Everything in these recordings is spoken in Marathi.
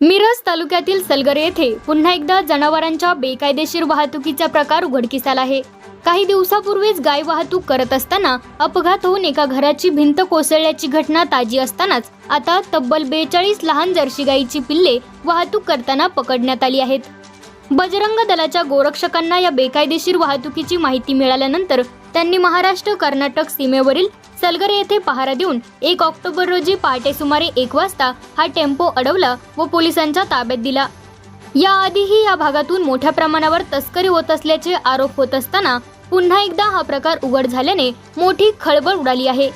मिरज तालुक्यातील सलगर येथे पुन्हा एकदा जनावरांच्या बेकायदेशीर वाहतुकीचा प्रकार उघडकीस आला आहे. काही दिवसापूर्वीच गाय वाहतूक करत असताना अपघात होऊन एका घराची भिंत कोसळल्याची घटना ताजी असतानाच आता तब्बल बेचाळीस लहान जर्सी गायीची पिल्ले वाहतूक करताना पकडण्यात आली आहेत. बजरंग दलाच्या गोरक्षकांना या बेकायदेशीर वाहतुकीची माहिती मिळाल्यानंतर त्यांनी महाराष्ट्र कर्नाटक सीमेवरील सलगर येथे पहारा देऊन एक ऑक्टोबर रोजी पहाटे सुमारे एक वाजता हा टेम्पो अडवला व पोलिसांच्या ताब्यात दिला. याआधीही या भागातून मोठ्या प्रमाणावर तस्करी होत असल्याचे आरोप होत असताना पुन्हा एकदा हा प्रकार उघड झाल्याने मोठी खळबळ उडाली आहे.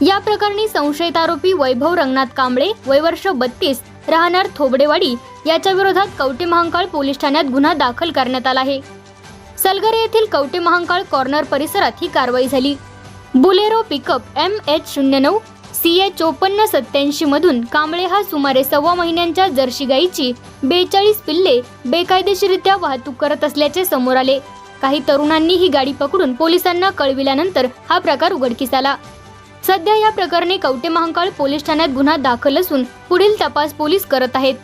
या प्रकरणी संशयित आरोपी वैभव रंगनाथ कांबळे वयवर्ष बत्तीस राहणार थोबडेवाडी याच्या विरोधात कवटे महांकाळ पोलीस ठाण्यात गुन्हा दाखल करण्यात आला आहे. सलगरे येथील कवटे महांकाळ कॉर्नर परिसरात ही कारवाई झाली. बुलेरो पिकअप एम एच शून्य नऊ सी ए चोपन्न सत्याऐंशी मधून कांबळे हा सुमारे सव्वा महिन्यांच्या जर्सी गायीची बेचाळीस पिल्ले बेकायदेशीरित्या वाहतूक करत असल्याचे समोर आले. काही तरुणांनी ही गाडी पकडून पोलिसांना कळविल्यानंतर हा प्रकार उघडकीस आला. सध्या या प्रकरणी कवटे महांकाळ पोलीस ठाण्यात गुन्हा दाखल असून पुढील तपास पोलीस करत आहेत.